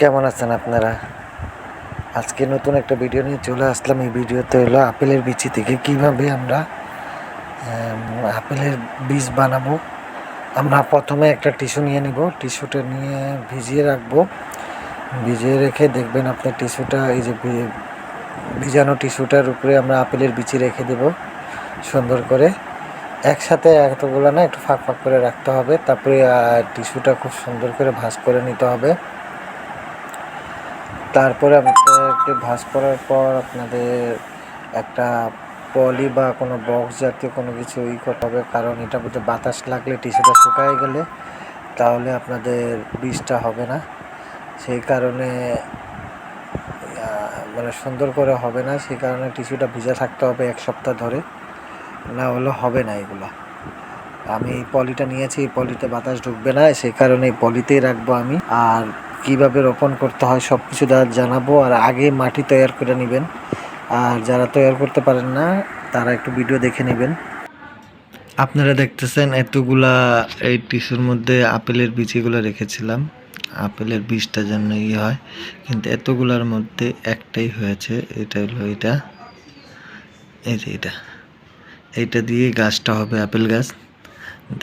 কেমন আছেন আপনারা? আজকে নতুন একটা ভিডিও নিয়ে চলে আসলাম। এই ভিডিওতে হলো আপেলের বিচি থেকে কীভাবে আমরা আপেলের বীজ বানাবো। আমরা প্রথমে একটা টিস্যু নিয়ে নিব। টিস্যুটা নিয়ে ভিজিয়ে রাখব। ভিজিয়ে রেখে দেখবেন আপনি টিস্যুটা, এই যে ভিজানো টিস্যুটার উপরে আমরা আপেলের বিচি রেখে দেব সুন্দর করে। একসাথে এতগুলো না একটু ফাঁক ফাঁক করে রাখতে হবে। তারপরে টিস্যুটা খুব সুন্দর করে ভাঁজ করে নিতে হবে। তারপরে আপনাদেরকে ভাঁজ করার পর আপনাদের একটা পলি বা কোনো বক্স জাতীয় কোনো কিছু ই করতে হবে। কারণ এটার মধ্যে বাতাস লাগলে টিস্যুটা শুকায় গেলে তাহলে আপনাদের বীজটা হবে না। সেই কারণে মানে সুন্দর করে হবে না। সেই কারণে টিস্যুটা ভিজা থাকতে হবে এক সপ্তাহ ধরে। না হলে হবে না এগুলো। আমি এই পলিটা নিয়েছি, এই পলিতে বাতাস ঢুকবে না। সেই কারণে এই পলিতেই রাখব আমি। আর কীভাবে রোপণ করতে হয় সব কিছু জানাব, আর আগে মাটি তৈরি করে নেবেন। আর যারা তৈরি করতে পারেন না, তারা একটু ভিডিও দেখে নেবেন। আপনারা দেখতেছেন এতগুলা এই টিস্যুর মধ্যে আপেলের বীজগুলো রেখেছিলাম। আপেলের বীজটা যেন ইয়ে হয়, কিন্তু এতগুলার মধ্যে একটাই হয়েছে, এটা হলো এটা। এই যে এটা। এইটা দিয়ে গাছটা হবে আপেল গাছ।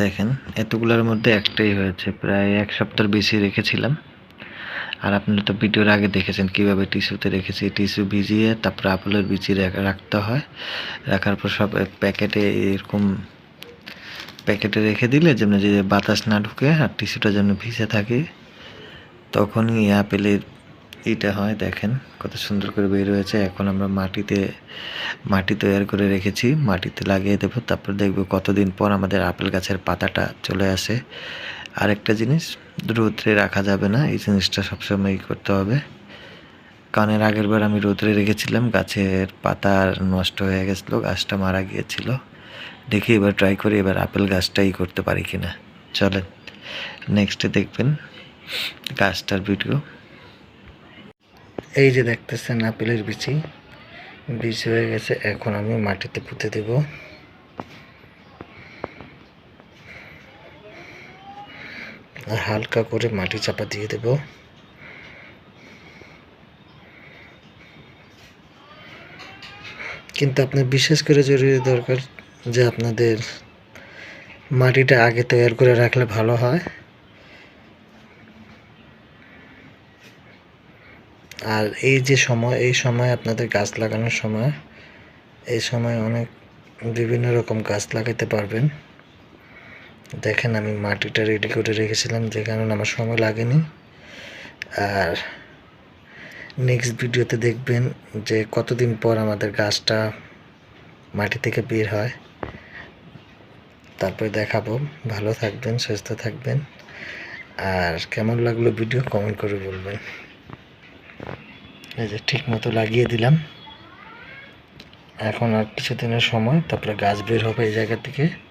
দেখেন, এতগুলার মধ্যে একটাই হয়েছে, প্রায় এক সপ্তাহ বেশি রেখেছিলাম। আর আপনারা তো ভিডিওর আগে দেখেছেন কীভাবে টিস্যুতে রেখেছি। টিস্যু ভিজিয়ে তারপরে আপেলের বিচি রাখা- রাখতে হয়। রাখার পর সব প্যাকেটে এরকম প্যাকেটে রেখে দিলে যেন যে বাতাস না ঢুকে আর টিস্যুটা যেন ভিজে থাকে, তখনই আপেলের এটা হয়। দেখেন কত সুন্দর করে বের হয়েছে। এখন আমরা মাটিতে, মাটি তৈরি করে রেখেছি। মাটিতে লাগিয়ে দেবো। তারপর দেখব কতদিন পর আমাদের আপেল গাছের পাতাটা চলে আসে। আরেকটা জিনিস, রৌদ্রে রাখা যাবে না, এই জিনিসটা সবসময় করতে হবে। কানের আগের বার আমি রৌদ্রে রেখেছিলাম, গাছের পাতা নষ্ট হয়ে গেছিল, গাছটা মারা গিয়েছিল। দেখি এবার ট্রাই করি, এবার আপেল গাছটাই করতে পারি কিনা। চলেন নেক্সটে দেখবেন গাছটার ভিডিও এই যে দেখতেছেন, আপেলের বিচি। বীজ হয়ে গেছে, এখন আমি মাটিতে পুঁতে দেব। হালকা করে মাটি চাপা দিয়ে দেব। কিন্তু আপনার বিশেষ করে জরুরি দরকার যে আপনাদের মাটিটা আগে তৈরি করে রাখলে ভালো হয়। আর এই যে সময়, এই সময় আপনাদের গাছ লাগানোর সময়, এই সময় অনেক বিভিন্ন রকম গাছ লাগাতে পারবেন। দেখেন আমি মাটিটা রেডি করে রেখেছিলাম, যে কারণে আমার সময় লাগেনি। আর নেক্সট ভিডিওতে দেখবেন যে কতদিন পর আমাদের গাছটা মাটি থেকে বের হয়। তারপরে দেখাবো। ভালো থাকবেন, সুস্থ থাকবেন। আর কেমন লাগল ভিডিও কমেন্ট করে বলবেন। এই যে ঠিক মতো লাগিয়ে দিলাম। এখন আর কিছুদিনের সময়, তারপরে গাছ বের হবে এই জায়গা থেকে।